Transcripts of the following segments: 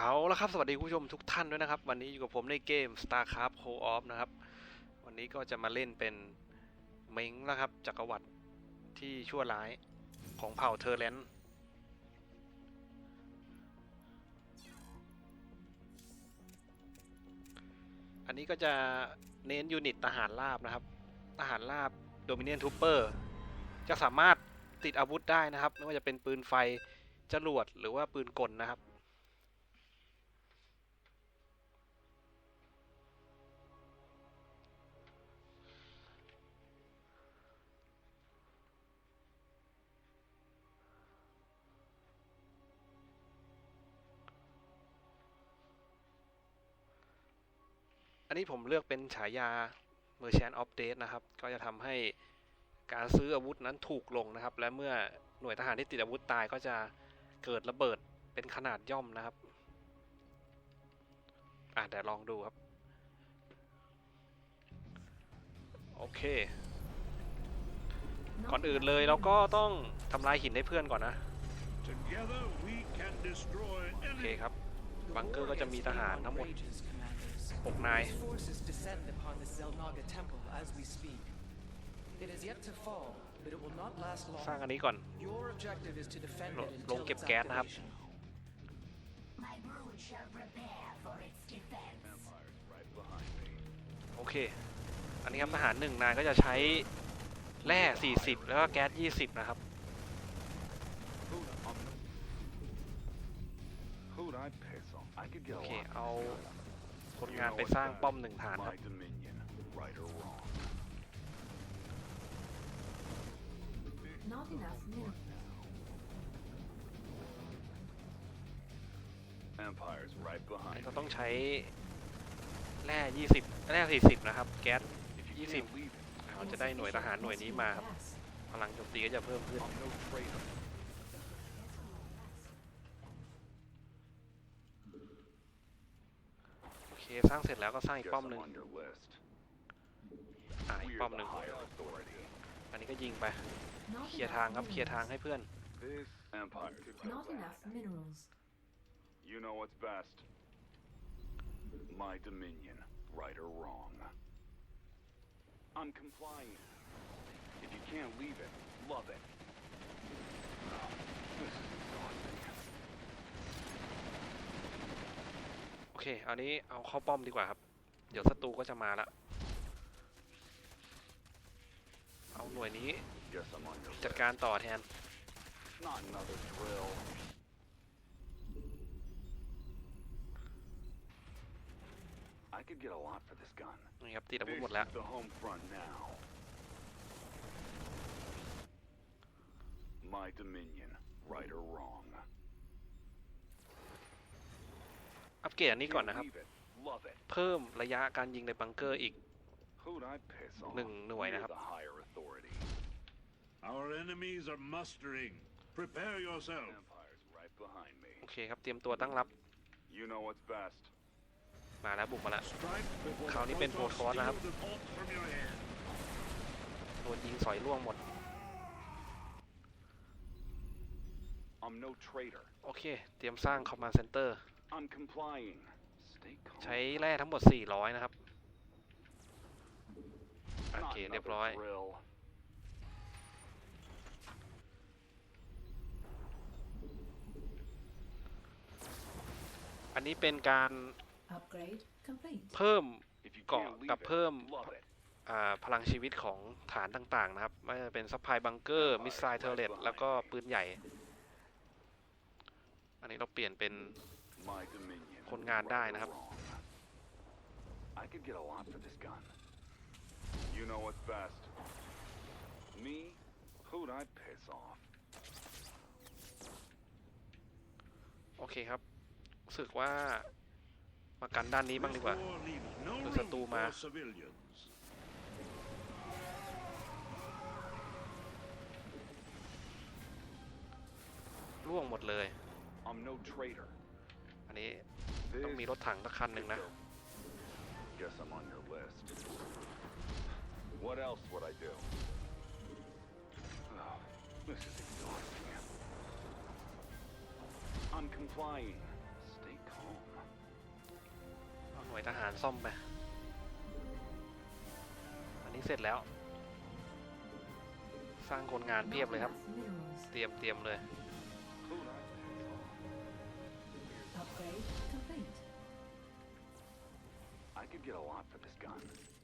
เอาละครับสวัสดีผู้ชมทุกท่านด้วยนะครับ วันนี้อยู่กับผมในเกม StarCraft Co-op นะครับ วันนี้ก็จะมาเล่นเป็นเม้งนะครับจักรวรรดิที่ชั่วร้ายของเผ่าเทอร์เรนอันนี้ก็จะเน้นยูนิตทหารราบนะครับ ทหารราบโดมิเนียนทูเปอร์จะสามารถติดอาวุธได้นะครับไม่ว่าจะเป็นปืนไฟ จรวดหรือว่าปืนกลนะครับนนี้ผมเลือกเป็นฉายา Merchant of d a t e นะครับ ก็จะทำให้การซื้ออาวุธนั้นถูกลงนะครับ และเมื่อหน่วยทหารที่ติดอาวุธตายก็จะเกิดระเบิดเป็นขนาดย่อมนะครับอ่ะเดี๋ยวลองดูครับ โอเค ก่อนอื่นเลยเราก็ต้องทำลายหินให้เพื่อนก่อนนะ โอเคครับ บังเกอร์ก็จะมีทหารทั้งหมด6นายสร้างอันนี้ก่อนลลงเก็บแก๊สนะครับ โอเค อันนี้ครับทหารหนึ่งนายก็จะใช้แร่ 40 แล้วก็แก๊ส 20 นะครับ โอเค เอางานไปสร้างป้อมหนึ่งฐานครับเราต้องใช้แร่ยี่สิบแร่สี่สิบนะครับแก๊สยี่สิบเราจะได้หน่วยทหารหน่วยนี้มาครับพลังโจมตีก็จะเพิ่มขึ้นคสร้างเสร็จแล้ว ก็สร้างอีกป้อมหนึ่งอีกป้อมหนึ่งอันนี้ก็ยิงไป เคลียร์ทาง ครับ เคลียร์ทางให้เพื่อนอนโอเคอันนี้เอาเข้าป้อมดีกว่าครับ เดี๋ยวศัตรูก็จะมาละเอาหน่วยนี้จัดการต่อแทนนี่ครับตีดับหมดแล้วมายดอมินิออนไรท์หรือถูอัปเกรดอันนี้ก่อนนะครับ เพิ่มระยะการยิงในบังเกอร์อีก หนึ่งหน่วยนะครับ Our enemies are mustering. Prepare yourself. โอเคครับ เตรียมตัวตั้งรับ You know what's best. มาแล้ว บุกมาแล้วคราวนี้เป็นโพทอสนะครับโดนยิงสอยร่วงหมด I'm no โอเค เตรียมสร้างานด์เซ็นเตอร์ใช้แร่ทั้งหมด 400 นะครับโอเคเรียบร้อย อันนี้เป็นการเพิ่มเกาะกับเพิ่มพลังชีวิตของฐานต่างๆนะครับ ไม่ว่าจะเป็นซัพพลายบังเกอร์ มิสไซล์เทอร์เรตแล้วก็ปืนใหญ่ อันนี้เราเปลี่ยนเป็นคนงานได้นะครับ I could get a lot for this gun. You know what's best. Me? Who'd I piss off? โอเคครับรู้สึกว่า มากันด้านนี้บ้างดีกว่าหรือศัตรูมาร่วงหมดเลย I'm no traitor. นี้ต้องมีรถถังสักคันหนึ่งนะ เอาหน่วยทหารซ่อม ไป อันนี้เสร็จแล้ว สร้างคนงานเพียบเลยครับ เตรียมเตรียมเลย get a lot for this gun.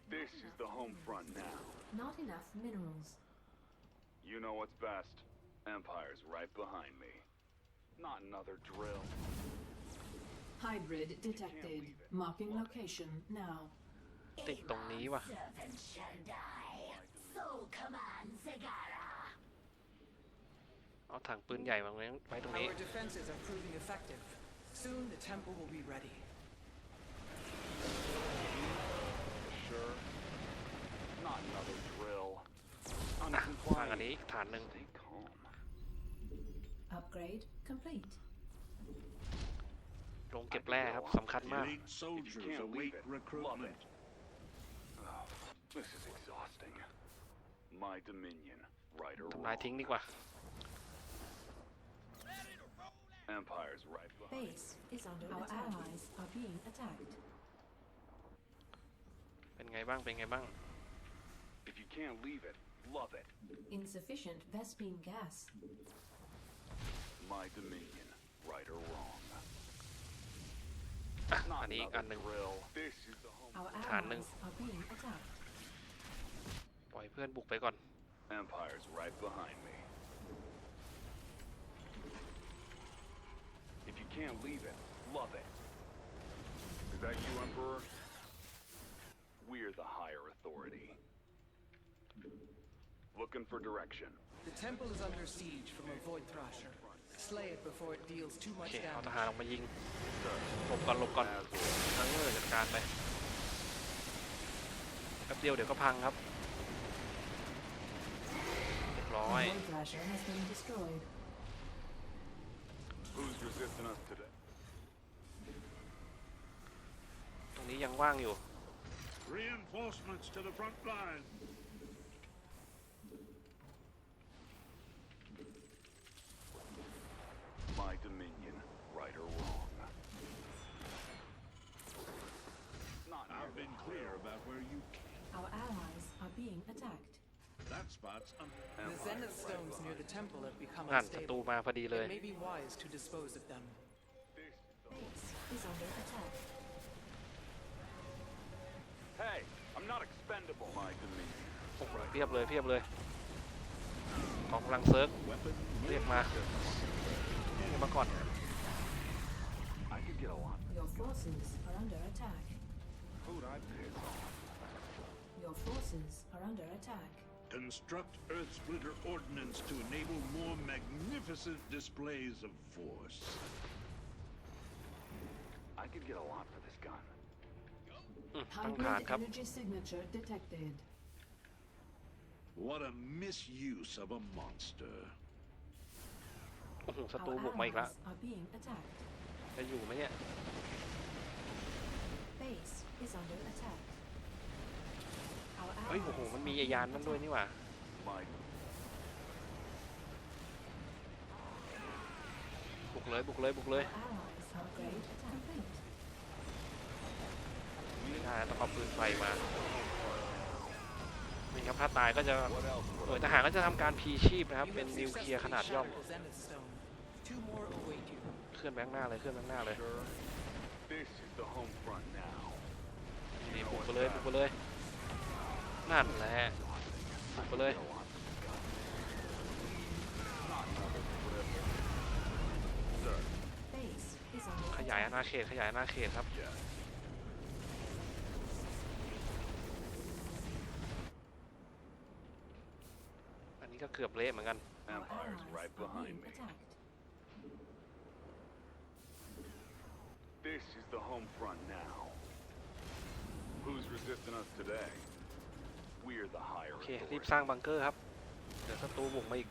This is the home front now. Not enough minerals. You know what's best. Empire's right behind me. Not another drill. Hybrid detected. Marking location now. ติดตรงนี้ว่ะ Servant shall die. Soul เอาถังปืนใหญ่มาไว้ตรงนี้ Our defenses are proving effective. Soon the temple will be ready. Another drill. อ่ะทางอัน Uncompliant. นี้อีกฐานหนึ่ง Stay calm. Upgrade complete. ลงเก็บแร่ครับสำคัญมาก Elite If you soldiers can't leave await it, love recruitment. it. Oh, this is exhausting. My dominion, right or ทำลาย wrong. ทิ้งดีกว่า Empire's right behind. Base is under Our attack. allies are being attacked. เป็นไงบ้าง เป็นไงบ้าง If you can't leave it, love it. Insufficient Vespine gas. My dominion, right or wrong. อ่ะอันนี้อีกอันหนึ่ง ah, This is the home Our allies are right behind me. If you can't leave it, love it. Is that you, Emperor? We're the higher authority. Looking for direction. The temple is under siege from a void thrasher. Slay it before it deals too โอ much เค damage. เอาทหารออกมายิงหลบก่อนหลบก่อนทั้งเออจัดการไปแป๊บเดียวเดี๋ยวก็พังครับเรียบร้อย Void Thrasher has been destroyed. Who's resisting us today? ตรงนี้ยังว่างอยู่ Reinforcements to the front line. นั่นศัตรูมาพอดีเลยเพียบเลยเพียบเลยกองพลังเซิร์ฟเรียกมาเรียกมาก่อนเ o r c e s are under attack. Construct Earth Splitter ordnance to enable more magnificent displays of force. I could get a lot for this gun. Mm, energy signature detected. What a misuse of a monster. โอ้โหศัตรู hmm, Our บุกมาอีกแล้ว allies are being attacked. Base is under attack. เฮ้ยโอ้โห มันมียานนั่นด้วยนี่หว่า บุกเลยบุกเลยบุกเลยทหารต้องเอาปืนไฟมา นี่ครับถ้าตายก็จะหน่วยทหารก็จะทำการพีชีพนะครับ เป็นนิวเคลียร์ขนาดย่อมเคลื่อนแบงหน้าเลยเคลื่อนแบงหน้าเลยนี่บุกไปเลยบุกไปเลยนั่นแหละไปเลยขยายหน้าเขตขยายหน้าเขตครับอันนี้ก็เกือบเละเหมือนกันนี่คือ home front now. Who's resisting us today? โอเครีบสร้างบังเกอร์ครับเดี๋ยวศัตรูบุกมาอีก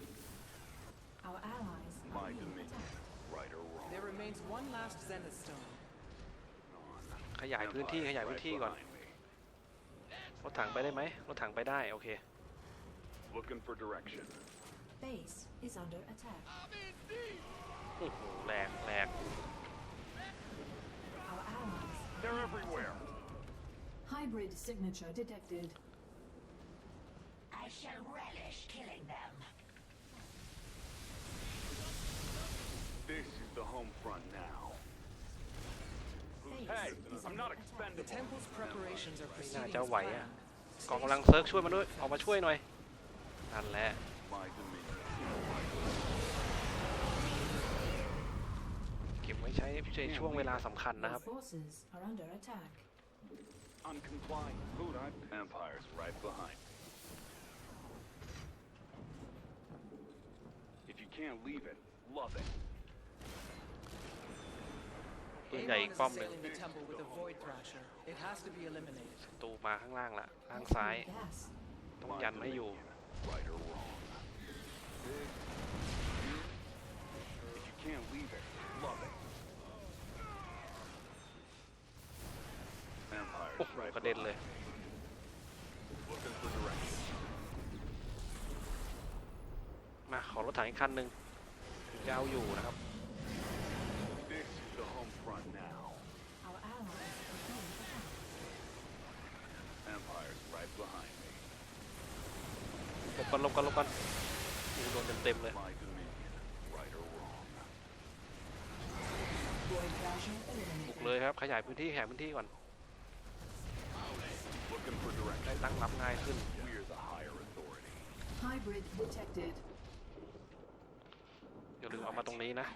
ขยายพื้นที่ขยายพื้นที่ก่อนรถถังไปได้ไหมรถถังไปได้โอเคโอ้โหแหลกแหลก shall relish killing them. This is the home front now. Hey, I'm not expendable. The temple's preparations are น่า proceeding จะ as ไหวอ่ะ planned. กองกำลังเซิร์กช่วยมาด้วยออกมาช่วยหน่อยนั่นแหละ My dominion. เก็บไว้ใช้ในช่วงเวลาสำคัญ Your นะครับ forces are under attack. I'm complying. Who'd I? Empire's right behind. can't leave it. Love it. ปืนใหญ่อีกป้อมหนึ่ง Assailing the temple with a void thrasher. It has to be eliminated. ศัตรูมาข้างล่างละข้างซ้าย Gas. ต้องยันให้อยู่ Right or wrong. If you can't leave it, love it. Empire's โอ้โห right กระเด็นเลย behind. ถถังอีกคันหนึ่งถึงจะอาอยู่นะครับหลบกันหลบกันลบกันยิโดนเต็มเต็มเลยบุกเลยครับขยายพื้นที่แห่พื้นที่ก่อน ได้ตั้งรับง่ายขึ้นอย่าลืมเอามาตรงนี้นะ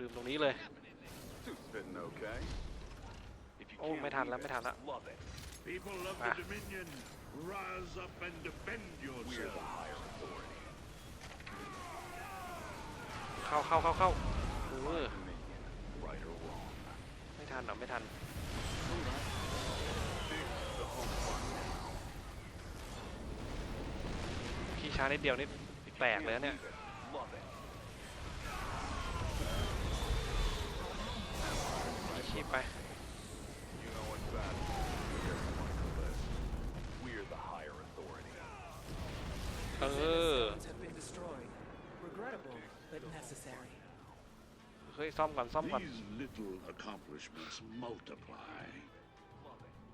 ลืมตรงนี้เลย โอ้ไม่ทันแล้วไม่ทันแล้มาเข้าเข้าเข้าเข้าอไม่ทันหรอไม่ทันพี่ช้านิดเดียวนี่แตกเลยเนี่ย love it. Okay, bye. You know, in fact, we're the higher authority. Oh. Regrettable, but necessary. These little accomplishments multiply.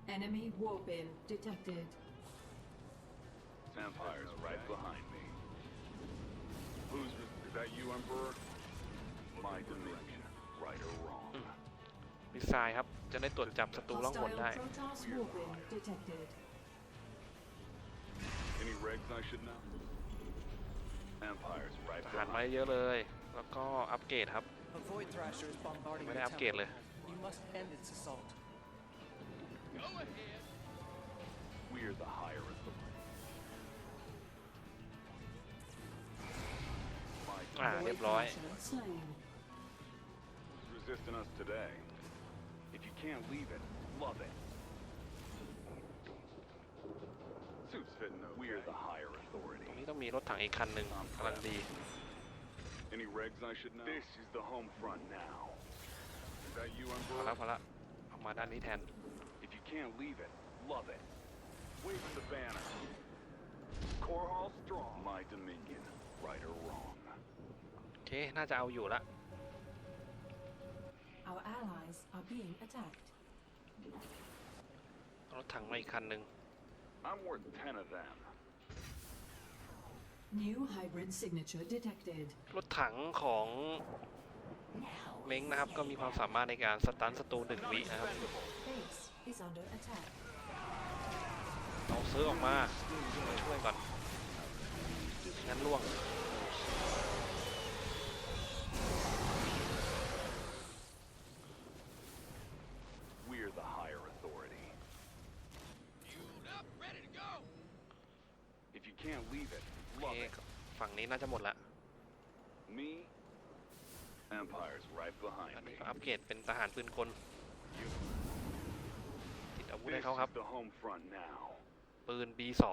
Enemy warp detected. Vampires right behind Who's is that you, Emperor? My dominion, right or wrong. มิสไซล์ครับ hmm. Any regs I should know? Empire's right ผ่านมาแล้วก็อัปเกรดครับ Avoid You must end its assault. We're the higher the. อ่าเรียบร้อย ah, Resisting us today. If you can't leave it, love it. Suits fitting okay. We're the higher ต authority. รงนี้ต้องมีรถถังอีกคันหนึ่งกำลังดี Any regs I should know? This is the home front now. Is that you, พอ Emperor? ละพอละออกมาด้านนี้แทน If you can't leave it, love it. Waving the banner. Core Hall strong. My dominion, right or wrong. เคน่าจะเอาอยู่ละ Our allies are being attacked. รถถังมาอีกคันหนึ่ง I'm worth of them. New hybrid signature detected. รถถังของเม้งนะครับก็มีความสามารถในการสตันศัตรูหนึ่งวินะครับ เอาซื้อออกมามาช่วยก่อนงั้นล่วงฝั่งนี้น่าจะหมดละอันนี้ก็อัปเกรดเป็นทหารปืนคนติดอาวุธให้เขาครับ ปืน B2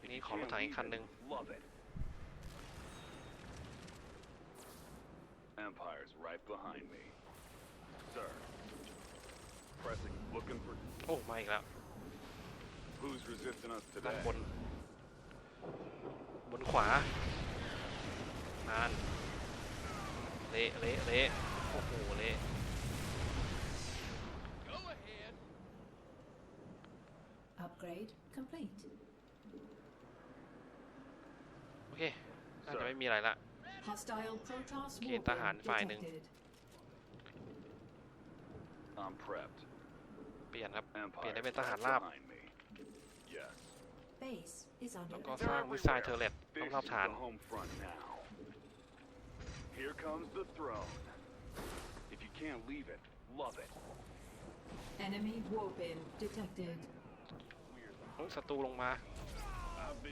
อันี้ขอรถถางอีกคันหนึ่ง Empire's right behind me, sir. โอ้ไม่ครับ w h o บน บนขวา นาน เละ เละ เละ โอ้โห เละโอเคน่าจะไม่มีอะไรละเกณฑ์ทหารฝ่ายหนึ่งเปลี่ยนครับ เปลี่ยนได้เป็นทหารราบแล้วก็สร้างวิซายเทอร์เล็ตต้องรอบฐานศัตรูลงมามาป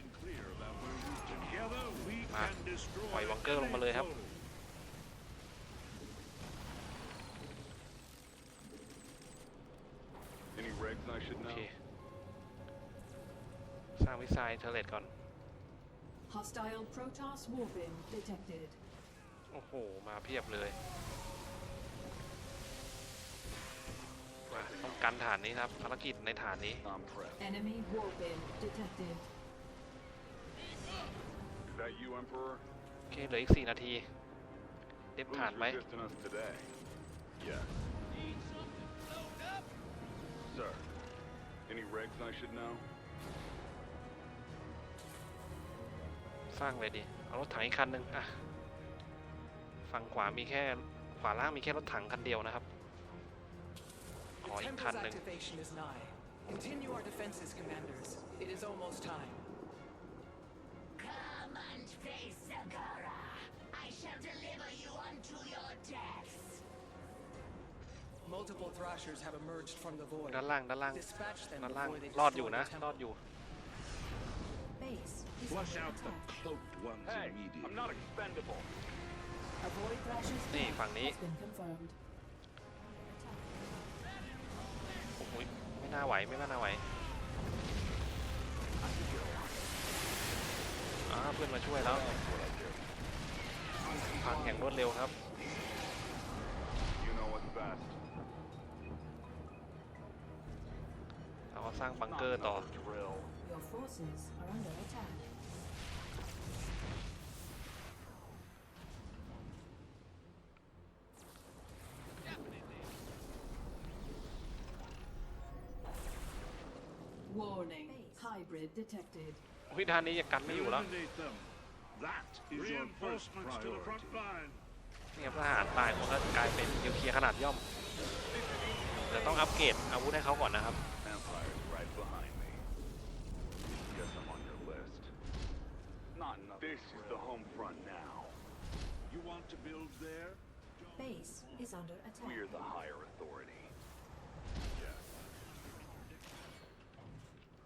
ล่อยวังเกอร์ลงมาเลยครับมิสไซล์เทเลตก่อน Hostile Protoss Warbin detected. โอ้โห มาเพียบเลยมาต้องกันฐานนี้ครับ ภารกิจในฐานนี้ I'm prepped. Enemy Warbin detected. Is that you, Emperor? โอเคเหลืออีก 4 นาที เด็บ Who's ฐานไหม resisting us today? Yes. Sir, any regs I should know? ร้างเลยดิ เอารถถังอีกคันหนึ่งอ่ะฝั่งขวา มีแค่ขวาล่างมีแค่รถถังคันเดียวนะครับ ขออีกคันหนึ่งด้านล่าง ด้านล่าง ด้านล่าง รอดอยู่นะ รอดอยู่นี่ ฝั่งนี้โอ้ยไม่น่าไหว ไม่น่าไหวอ้าเพื่อนมาช่วยแล้วพังแข่งรวดเร็วครับ เราก็สร้างบังเกอร์ต่อวิธานี้จะกันไม่อยู่แล้วนี่ครับทหารตายคนก็กลายเป็นยลเคียขนาดย่อม จะต้องอัปเกรดอาวุธให้เขาก่อนนะครับเบสอยู่ที่ฐานที่เราเป็นผู้นำ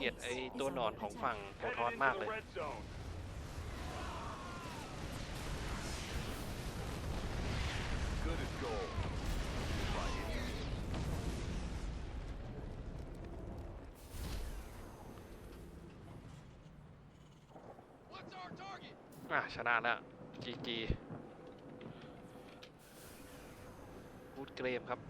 เกลียดไอตัวหนอนของฝั่งโคทอสมากเลย อ่ะชนะแล้วจีจีบูดเกรมครับ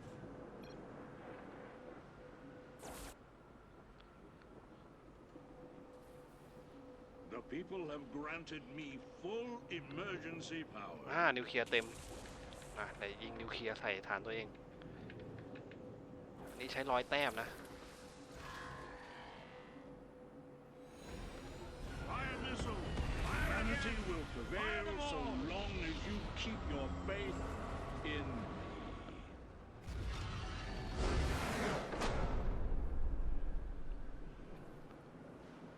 people have granted me full emergency power อ่านิวเคลียร์เต็มอ่ะแต่ยิงนิวเคลียร์ใส่ฐานตัวเองนี่ใช้ร้อยแต้มนะ Humanity will prevail so long as you keep your faith in